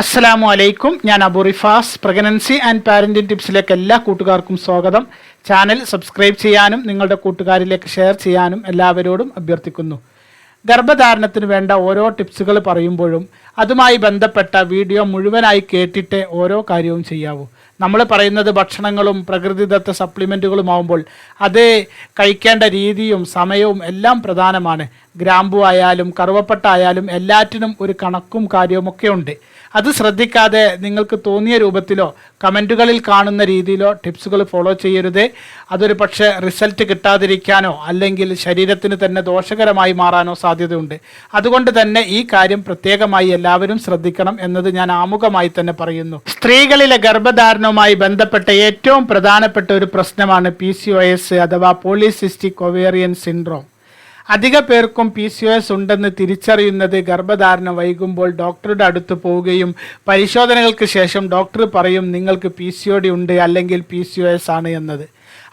അസ്സലാമു അലൈക്കും ഞാൻ Abu Rifas. Pregnancy and parenting ടിപ്സിലേക്ക് എല്ലാ കൂട്ടുകാർക്കും സ്വാഗതം. ചാനൽ സബ്സ്ക്രൈബ് ചെയ്യാനും നിങ്ങളുടെ കൂട്ടുകാരിലേക്ക് ഷെയർ ചെയ്യാനും എല്ലാവരോടും അഭ്യർത്ഥിക്കുന്നു. ഗർഭധാരണത്തിന് വേണ്ട ഓരോ ടിപ്സുകൾ പറയുമ്പോഴും അതുമായി ബന്ധപ്പെട്ട വീഡിയോ മുഴുവനായി കേട്ടിട്ട് ഓരോ കാര്യവും ചെയ്യാവൂ. നമ്മൾ പറയുന്നത് ഭക്ഷണങ്ങളും പ്രകൃതിദത്ത സപ്ലിമെന്റുകളും ആവുമ്പോൾ അത് കഴിക്കേണ്ട രീതിയും സമയവും എല്ലാം പ്രധാനമാണ്. ഗ്രാമ്പു ആയാലും കറുവപ്പട്ട ആയാലും എല്ലാറ്റിനും ഒരു കണക്കും കാര്യവുമൊക്കെ ഉണ്ട്. അത് ശ്രദ്ധിക്കാതെ നിങ്ങൾക്ക് തോന്നിയ രൂപത്തിലോ കമന്റുകളിൽ കാണുന്ന രീതിയിലോ ടിപ്സുകൾ ഫോളോ ചെയ്യരുത്. അതൊരു പക്ഷേ റിസൾട്ട് കിട്ടാതിരിക്കാനോ അല്ലെങ്കിൽ ശരീരത്തിന് തന്നെ ദോഷകരമായി മാറാനോ സാധ്യതയുണ്ട്. അതുകൊണ്ട് തന്നെ ഈ കാര്യം പ്രത്യേകമായി എല്ലാവരും ശ്രദ്ധിക്കണം എന്നത് ഞാൻ ആമുഖമായി തന്നെ പറയുന്നു. സ്ത്രീകളിലെ ഗർഭധാരണവുമായി ബന്ധപ്പെട്ട ഏറ്റവും പ്രധാനപ്പെട്ട ഒരു പ്രശ്നമാണ് പി അഥവാ പോളിസിസ്റ്റിക് ഒവേറിയൻ സിൻഡ്രോം. അധിക പേർക്കും പി സി ഒ എസ് ഉണ്ടെന്ന് തിരിച്ചറിയുന്നത് ഗർഭധാരണം വൈകുമ്പോൾ ഡോക്ടറുടെ അടുത്ത് പോവുകയും പരിശോധനകൾക്ക് ശേഷം ഡോക്ടർ പറയും നിങ്ങൾക്ക് പി സി ഒ ഡി ഉണ്ട് അല്ലെങ്കിൽ പി സി ഒ എസ് ആണ് എന്നത്.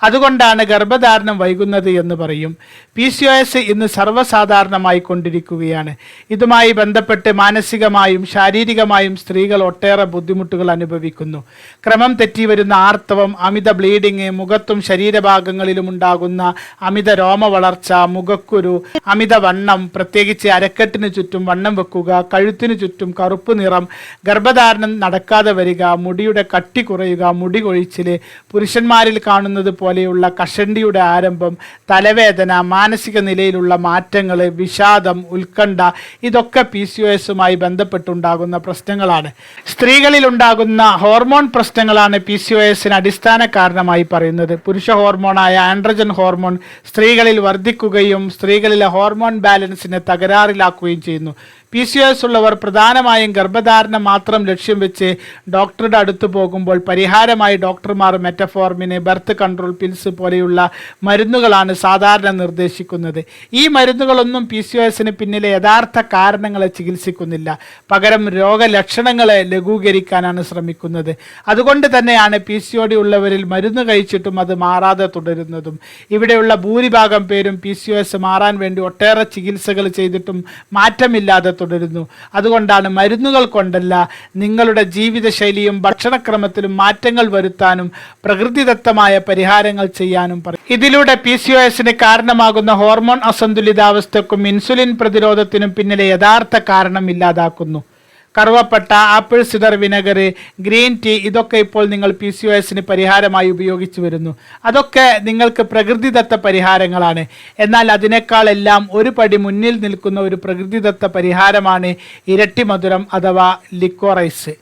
അതുകൊണ്ടാണ് ഗർഭധാരണം വൈകുന്നത് എന്ന് പറയും. പി സി ഒ എസ് ഇന്ന് സർവസാധാരണമായി കൊണ്ടിരിക്കുകയാണ്. ഇതുമായി ബന്ധപ്പെട്ട് മാനസികമായും ശാരീരികമായും സ്ത്രീകൾ ഒട്ടേറെ ബുദ്ധിമുട്ടുകൾ അനുഭവിക്കുന്നു. ക്രമം തെറ്റി വരുന്ന ആർത്തവം അമിത ബ്ലീഡിങ് മുഖത്തും ശരീരഭാഗങ്ങളിലും ഉണ്ടാകുന്ന അമിത രോമ വളർച്ച മുഖക്കുരു അമിത വണ്ണം പ്രത്യേകിച്ച് അരക്കെട്ടിന് ചുറ്റും വണ്ണം വെക്കുക കഴുത്തിനു ചുറ്റും കറുപ്പ് നിറം ഗർഭധാരണം നടക്കാതെ വരിക മുടിയുടെ കട്ടി കുറയുക മുടി കൊഴിച്ചിൽ പുരുഷന്മാരിൽ കാണുന്നത് പോലെയുള്ള കഷണ്ടിയുടെ ആരംഭം തലവേദന മാനസിക നിലയിലുള്ള മാറ്റങ്ങൾ വിഷാദം ഉത്കണ്ഠ ഇതൊക്കെ പി സി ഒ എസുമായി ബന്ധപ്പെട്ടുണ്ടാകുന്ന പ്രശ്നങ്ങളാണ്. സ്ത്രീകളിൽ ഉണ്ടാകുന്ന ഹോർമോൺ പ്രശ്നങ്ങളാണ് പി സി ഒ എസിന് അടിസ്ഥാന കാരണമായി പറയുന്നത്. പുരുഷ ഹോർമോണായ ആൻഡ്രജൻ ഹോർമോൺ സ്ത്രീകളിൽ വർദ്ധിക്കുകയും സ്ത്രീകളിലെ ഹോർമോൺ ബാലൻസിനെ തകരാറിലാക്കുകയും ചെയ്യുന്നു. പി സി എസ് ഉള്ളവർ പ്രധാനമായും ഗർഭധാരണം മാത്രം ലക്ഷ്യം വെച്ച് ഡോക്ടറുടെ അടുത്ത് പോകുമ്പോൾ പരിഹാരമായി ഡോക്ടർമാർ മെറ്റഫോർമിന് ബർത്ത് കൺട്രോൾ പിൽസ് പോലെയുള്ള മരുന്നുകളാണ് സാധാരണ നിർദ്ദേശിക്കുന്നത്. ഈ മരുന്നുകളൊന്നും പി സി എസിന് പിന്നിലെ യഥാർത്ഥ കാരണങ്ങളെ ചികിത്സിക്കുന്നില്ല. പകരം രോഗലക്ഷണങ്ങളെ ലഘൂകരിക്കാനാണ് ശ്രമിക്കുന്നത്. അതുകൊണ്ട് തന്നെയാണ് പി സി ഒ ഡി ഉള്ളവരിൽ മരുന്ന് കഴിച്ചിട്ടും അത് മാറാതെ തുടരുന്നതും. ഇവിടെയുള്ള ഭൂരിഭാഗം പേരും പി സി ഒ എസ് മാറാൻ വേണ്ടി ഒട്ടേറെ ചികിത്സകൾ ചെയ്തിട്ടും മാറ്റമില്ലാതെ തുടരുന്നു. അതുകൊണ്ടാണ് മരുന്നുകൾ കൊണ്ടല്ല നിങ്ങളുടെ ജീവിതശൈലിയും ഭക്ഷണക്രമത്തിലും മാറ്റങ്ങൾ വരുത്താനും പ്രകൃതിദത്തമായ പരിഹാരങ്ങൾ ചെയ്യാനും പറയും ഇതിലൂടെ പി സി ഒ എസിന് കാരണമാകുന്ന ഹോർമോൺ അസന്തുലിതാവസ്ഥക്കും ഇൻസുലിൻ പ്രതിരോധത്തിനും പിന്നിലെ യഥാർത്ഥ കാരണം ഇല്ലാതാക്കുന്നു. കറുവപ്പട്ട apple cider vinegar green tea ഇതൊക്കെ ഇപ്പോൾ നിങ്ങൾ പി സി ഒ എസിന് പരിഹാരമായി ഉപയോഗിച്ചു വരുന്നു. അതൊക്കെ നിങ്ങൾക്ക് പ്രകൃതിദത്ത പരിഹാരങ്ങളാണ്. എന്നാൽ അതിനേക്കാളെല്ലാം ഒരു പടി മുന്നിൽ നിൽക്കുന്ന ഒരു പ്രകൃതിദത്ത പരിഹാരമാണ് ഇരട്ടി മധുരം അഥവാ ലിക്കോറൈസ്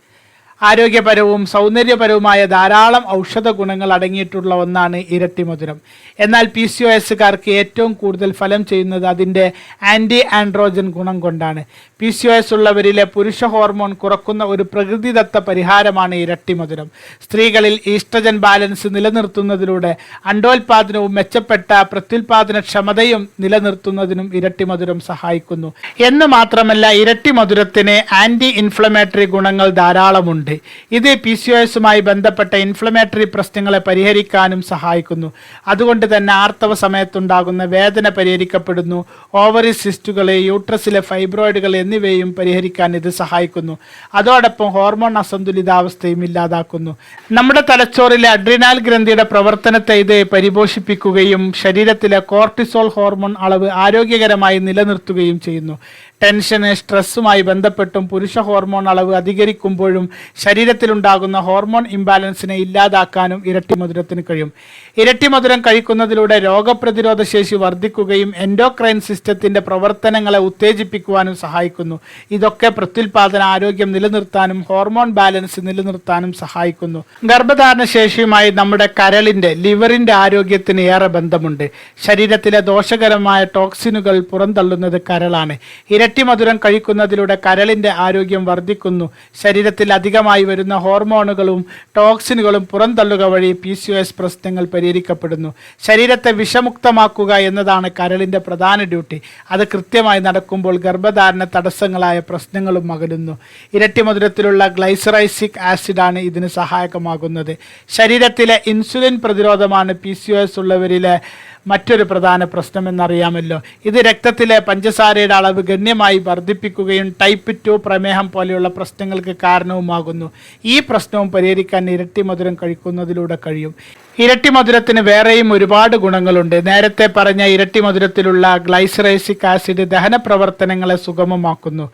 ആരോഗ്യപരവും സൗന്ദര്യപരവുമായ ധാരാളം ഔഷധ ഗുണങ്ങൾ അടങ്ങിയിട്ടുള്ള ഒന്നാണ് ഇരട്ടി മധുരം. എന്നാൽ പി സി ഒ എസ്സുകാർക്ക് ഏറ്റവും കൂടുതൽ ഫലം ചെയ്യുന്നത് അതിന്റെ ആന്റി ആൻഡ്രോജൻ ഗുണം കൊണ്ടാണ്. പി സി ഒ എസ് ഉള്ളവരിലെ പുരുഷ ഹോർമോൺ കുറക്കുന്ന ഒരു പ്രകൃതിദത്ത പരിഹാരമാണ് ഇരട്ടി മധുരം. സ്ത്രീകളിൽ ഈസ്ട്രജൻ ബാലൻസ് നിലനിർത്തുന്നതിലൂടെ അണ്ടോൽപാദനവും മെച്ചപ്പെട്ട പ്രത്യുൽപാദന ക്ഷമതയും നിലനിർത്തുന്നതിനും ഇരട്ടി മധുരം സഹായിക്കുന്നു. എന്ന് മാത്രമല്ല ഇരട്ടി മധുരത്തിന് ആന്റി ഇൻഫ്ലമേറ്ററി ഗുണങ്ങൾ ധാരാളമുണ്ട്. ഇത് പി സി ഒ എസുമായി ബന്ധപ്പെട്ട ഇൻഫ്ലമേറ്ററി പ്രശ്നങ്ങളെ പരിഹരിക്കാനും സഹായിക്കുന്നു. അതുകൊണ്ട് തന്നെ ആർത്തവ സമയത്തുണ്ടാകുന്ന വേദന പരിഹരിക്കപ്പെടുന്നു. ഓവറി സിസ്റ്റുകളെ യൂട്രസിലെ ഫൈബ്രോയിഡുകൾ എന്നിവയും പരിഹരിക്കാൻ ഇത് സഹായിക്കുന്നു. അതോടൊപ്പം ഹോർമോൺ അസന്തുലിതാവസ്ഥയും ഇല്ലാതാക്കുന്നു. നമ്മുടെ തലച്ചോറിലെ അഡ്രിനാൽ ഗ്രന്ഥിയുടെ പ്രവർത്തനത്തെ ഇത് പരിപോഷിപ്പിക്കുകയും ശരീരത്തിലെ കോർട്ടിസോൾ ഹോർമോൺ അളവ് ആരോഗ്യകരമായി നിലനിർത്തുകയും ചെയ്യുന്നു. ടെൻഷന് സ്ട്രെസ്സുമായി ബന്ധപ്പെട്ടും പുരുഷ ഹോർമോൺ അളവ് അധികരിക്കുമ്പോഴും ശരീരത്തിലുണ്ടാകുന്ന ഹോർമോൺ ഇംബാലൻസിനെ ഇല്ലാതാക്കാനും ഇരട്ടി മധുരത്തിന് കഴിയും. ഇരട്ടി മധുരം കഴിക്കുന്നതിലൂടെ രോഗപ്രതിരോധ ശേഷി വർദ്ധിക്കുകയും എൻഡോക്രൈൻ സിസ്റ്റത്തിന്റെ പ്രവർത്തനങ്ങളെ ഉത്തേജിപ്പിക്കുവാനും സഹായിക്കുന്നു. ഇതൊക്കെ പ്രത്യുൽപാദന ആരോഗ്യം നിലനിർത്താനും ഹോർമോൺ ബാലൻസ് നിലനിർത്താനും സഹായിക്കുന്നു. ഗർഭധാരണ ശേഷിയുമായി നമ്മുടെ കരളിന്റെ ലിവറിന്റെ ആരോഗ്യത്തിന് ഏറെ ബന്ധമുണ്ട്. ശരീരത്തിലെ ദോഷകരമായ ടോക്സിനുകൾ പുറന്തള്ളുന്നത് കരളാണ്. ഇരട്ടി മധുരം കഴിക്കുന്നതിലൂടെ കരളിന്റെ ആരോഗ്യം വർദ്ധിക്കുന്നു. ശരീരത്തിൽ അധികമായി വരുന്ന ഹോർമോണുകളും ടോക്സിനുകളും പുറന്തള്ളുക വഴി പി സി എസ് പ്രശ്നങ്ങൾ പരിഹരിക്കപ്പെടുന്നു. ശരീരത്തെ വിഷമുക്തമാക്കുക എന്നതാണ് കരളിന്റെ പ്രധാന ഡ്യൂട്ടി. അത് കൃത്യമായി നടക്കുമ്പോൾ ഗർഭധാരണ തടസ്സങ്ങളായ പ്രശ്നങ്ങളും അകലുന്നു. ഇരട്ടിമധുരത്തിലുള്ള ഗ്ലൈസറൈസിക് ആസിഡാണ് ഇതിന് സഹായകമാകുന്നത്. ശരീരത്തിലെ ഇൻസുലിൻ പ്രതിരോധമാണ് പി സി എസ് ഉള്ളവരിലെ മറ്റൊരു പ്രധാന പ്രശ്നം എന്നറിയാമല്ലോ ഇത് രക്തത്തിലെ പഞ്ചസാരയുടെ അളവ് ഗണ്യമായി വർദ്ധിപ്പിക്കുകയും ടൈപ്പ് ടു പ്രമേഹം പോലെയുള്ള പ്രശ്നങ്ങൾക്ക് കാരണവുമാകുന്നു. ഈ പ്രശ്നവും പരിഹരിക്കാൻ ഇരട്ടി മധുരം കഴിക്കുന്നതിലൂടെ കഴിയും. ഇരട്ടി മധുരത്തിന് വേറെയും ഒരുപാട് ഗുണങ്ങളുണ്ട്. നേരത്തെ പറഞ്ഞ ഇരട്ടി മധുരത്തിലുള്ള ഗ്ലൈസറൈസിക് ആസിഡ് ദഹന പ്രവർത്തനങ്ങളെ സുഗമമാക്കുന്നു.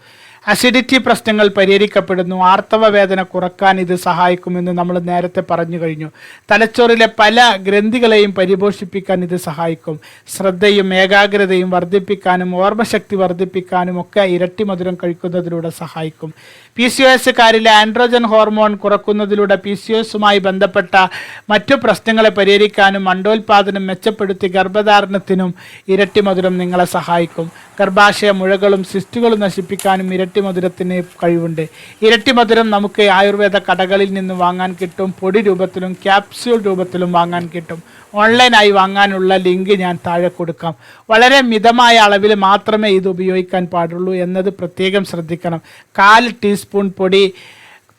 അസിഡിറ്റി പ്രശ്നങ്ങൾ പരിഹരിക്കപ്പെടുന്നു. ആർത്തവ വേദന കുറയ്ക്കാൻ ഇത് സഹായിക്കുമെന്ന് നമ്മൾ നേരത്തെ പറഞ്ഞു കഴിഞ്ഞു. തലച്ചോറിലെ പല ഗ്രന്ഥികളെയും പരിപോഷിപ്പിക്കാൻ ഇത് സഹായിക്കും. ശ്രദ്ധയും ഏകാഗ്രതയും വർദ്ധിപ്പിക്കാനും ഓർമ്മശക്തി വർദ്ധിപ്പിക്കാനും ഒക്കെ ഇരട്ടി മധുരം കഴിക്കുന്നതിലൂടെ സഹായിക്കും. പി സി ഒ എസ്സുകാരിലെ ആൻഡ്രോജൻ ഹോർമോൺ കുറക്കുന്നതിലൂടെ പി സി എസുമായി ബന്ധപ്പെട്ട മറ്റു പ്രശ്നങ്ങളെ പരിഹരിക്കാനും അണ്ടോൽപാദനം മെച്ചപ്പെടുത്തി ഗർഭധാരണത്തിനും ഇരട്ടി മധുരം നിങ്ങളെ സഹായിക്കും. ഗർഭാശയ മുഴകളും സിസ്റ്റുകളും നശിപ്പിക്കാനും ഇരട്ടി മധുരത്തിന് കഴിവുണ്ട്. ഇരട്ടി മധുരം നമുക്ക് ആയുർവേദ കടകളിൽ നിന്ന് വാങ്ങാൻ കിട്ടും പൊടി രൂപത്തിലും ക്യാപ്സ്യൂൾ രൂപത്തിലും വാങ്ങാൻ കിട്ടും. ഓൺലൈനായി വാങ്ങാനുള്ള ലിങ്ക് ഞാൻ താഴെ കൊടുക്കാം. വളരെ മിതമായ അളവിൽ മാത്രമേ ഇത് ഉപയോഗിക്കാൻ പാടുള്ളൂ എന്നത് പ്രത്യേകം ശ്രദ്ധിക്കണം. കാൽ ടീസ്പൂൺ പൊടി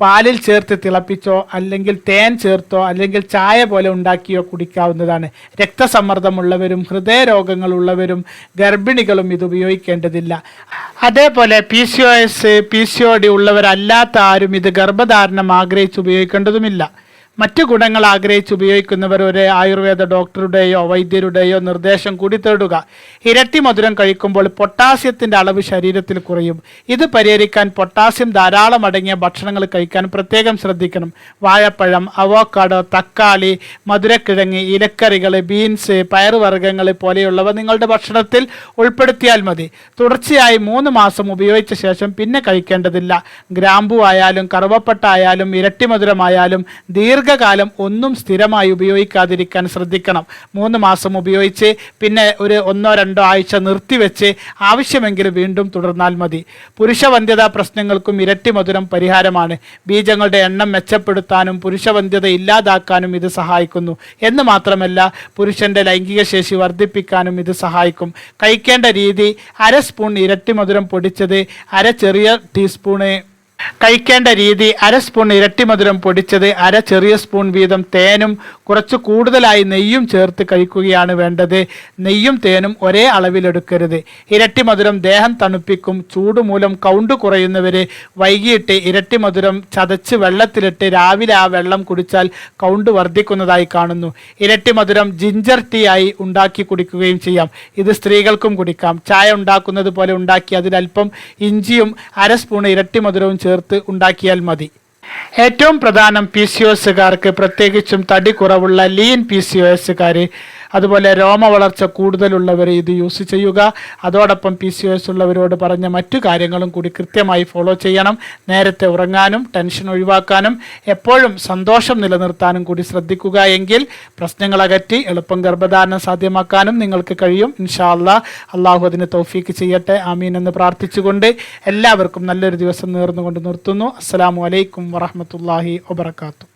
പാലിൽ ചേർത്ത് തിളപ്പിച്ചോ അല്ലെങ്കിൽ തേൻ ചേർത്തോ അല്ലെങ്കിൽ ചായ പോലെ ഉണ്ടാക്കിയോ കുടിക്കാവുന്നതാണ്. രക്തസമ്മർദ്ദമുള്ളവരും ഹൃദയരോഗങ്ങളുള്ളവരും ഗർഭിണികളും ഇത് ഉപയോഗിക്കേണ്ടതില്ല. അതേപോലെ P C O S P C O D ഉള്ളവരല്ലാത്ത ആരും ഇത് ഗർഭധാരണം ആഗ്രഹിച്ച് ഉപയോഗിക്കേണ്ടതുമില്ല. മറ്റു ഗുണങ്ങൾ ആഗ്രഹിച്ച് ഉപയോഗിക്കുന്നവർ ഒരു ആയുർവേദ ഡോക്ടറുടെയോ വൈദ്യരുടെയോ നിർദ്ദേശം കൂടി തേടുക. ഇരട്ടി മധുരം കഴിക്കുമ്പോൾ പൊട്ടാസ്യത്തിന്റെ അളവ് ശരീരത്തിൽ കുറയും. ഇത് പരിഹരിക്കാൻ പൊട്ടാസ്യം ധാരാളം അടങ്ങിയ ഭക്ഷണങ്ങൾ കഴിക്കാൻ പ്രത്യേകം ശ്രദ്ധിക്കണം. വാഴപ്പഴം അവോക്കാഡോ തക്കാളി മധുരക്കിഴങ്ങ് ഇലക്കറികൾ ബീൻസ് പയറുവർഗങ്ങൾ പോലെയുള്ളവ നിങ്ങളുടെ ഭക്ഷണത്തിൽ ഉൾപ്പെടുത്തിയാൽ മതി. തുടർച്ചയായി മൂന്ന് മാസം ഉപയോഗിച്ച ശേഷം പിന്നെ കഴിക്കേണ്ടതില്ല. ഗ്രാമ്പു ആയാലും കറുവപ്പട്ട ആയാലും ഇരട്ടി മധുരമായാലും ദീർഘകാലം ഒന്നും സ്ഥിരമായി ഉപയോഗിക്കാതിരിക്കാൻ ശ്രദ്ധിക്കണം. മൂന്ന് മാസം ഉപയോഗിച്ച് പിന്നെ ഒരു ഒന്നോ രണ്ടോ ആഴ്ച നിർത്തിവെച്ച് ആവശ്യമെങ്കിൽ വീണ്ടും തുടർന്നാൽ മതി. പുരുഷവന്ധ്യതാ പ്രശ്നങ്ങൾക്കും ഇരട്ടി മധുരം പരിഹാരമാണ്. ബീജങ്ങളുടെ എണ്ണം മെച്ചപ്പെടുത്താനും പുരുഷവന്ധ്യത ഇല്ലാതാക്കാനും ഇത് സഹായിക്കുന്നു. എന്ന് മാത്രമല്ല പുരുഷന്റെ ലൈംഗിക ശേഷി വർദ്ധിപ്പിക്കാനും ഇത് സഹായിക്കും. കഴിക്കേണ്ട രീതി അര സ്പൂൺ ഇരട്ടി മധുരം പൊടിച്ചത് അര ചെറിയ ടീസ്പൂണ് കഴിക്കേണ്ട രീതി അര സ്പൂൺ ഇരട്ടി മധുരം പൊടിച്ചത് അര ചെറിയ സ്പൂൺ വീതം തേനും കുറച്ച് കൂടുതലായി നെയ്യും ചേർത്ത് കഴിക്കുകയാണ് വേണ്ടത്. നെയ്യും തേനും ഒരേ അളവിലെടുക്കരുത് ഇരട്ടി മധുരം ദേഹം തണുപ്പിക്കും ചൂട് മൂലം കൗണ്ട് കുറയുന്നവരെ വൈകിട്ട് ഇരട്ടി മധുരം ചതച്ച് വെള്ളത്തിലിട്ട് രാവിലെ ആ വെള്ളം കുടിച്ചാൽ കൗണ്ട് വർദ്ധിക്കുന്നതായി കാണുന്നു. ഇരട്ടി മധുരം ജിഞ്ചർ ടീ ആയി ഉണ്ടാക്കി കുടിക്കുകയും ചെയ്യാം. ഇത് സ്ത്രീകൾക്കും കുടിക്കാം. ചായ ഉണ്ടാക്കുന്നത് പോലെ ഉണ്ടാക്കി അതിലൽപ്പം ഇഞ്ചിയും അര സ്പൂൺ ഇരട്ടി മധുരവും ചേർത്ത് ഉണ്ടാക്കിയാൽ മതി. ഏറ്റവും പ്രധാനം പി സി ഒ എസുകാർക്ക് പ്രത്യേകിച്ചും തടി കുറവുള്ള ലീൻ പി സി ഒ എസുകാർ അതുപോലെ രോമ വളർച്ച കൂടുതലുള്ളവർ ഇത് യൂസ് ചെയ്യുക. അതോടൊപ്പം പി സി എസ് ഉള്ളവരോട് പറഞ്ഞ മറ്റു കാര്യങ്ങളും കൂടി കൃത്യമായി ഫോളോ ചെയ്യണം. നേരത്തെ ഉറങ്ങാനും ടെൻഷൻ ഒഴിവാക്കാനും എപ്പോഴും സന്തോഷം നിലനിർത്താനും കൂടി ശ്രദ്ധിക്കുക എങ്കിൽ പ്രശ്നങ്ങൾ അകറ്റി എളുപ്പം ഗർഭധാരണം സാധ്യമാക്കാനും നിങ്ങൾക്ക് കഴിയും. ഇൻഷാ അല്ല അള്ളാഹു അതിന് തൗഫീക്ക് ചെയ്യട്ടെ. ആമീൻ എന്ന് പ്രാർത്ഥിച്ചുകൊണ്ട് എല്ലാവർക്കും നല്ലൊരു ദിവസം നേർന്നുകൊണ്ട് നിർത്തുന്നു. അസ്സാം വലൈക്കും വറഹമത്തല്ലാഹി വബർക്കാത്തു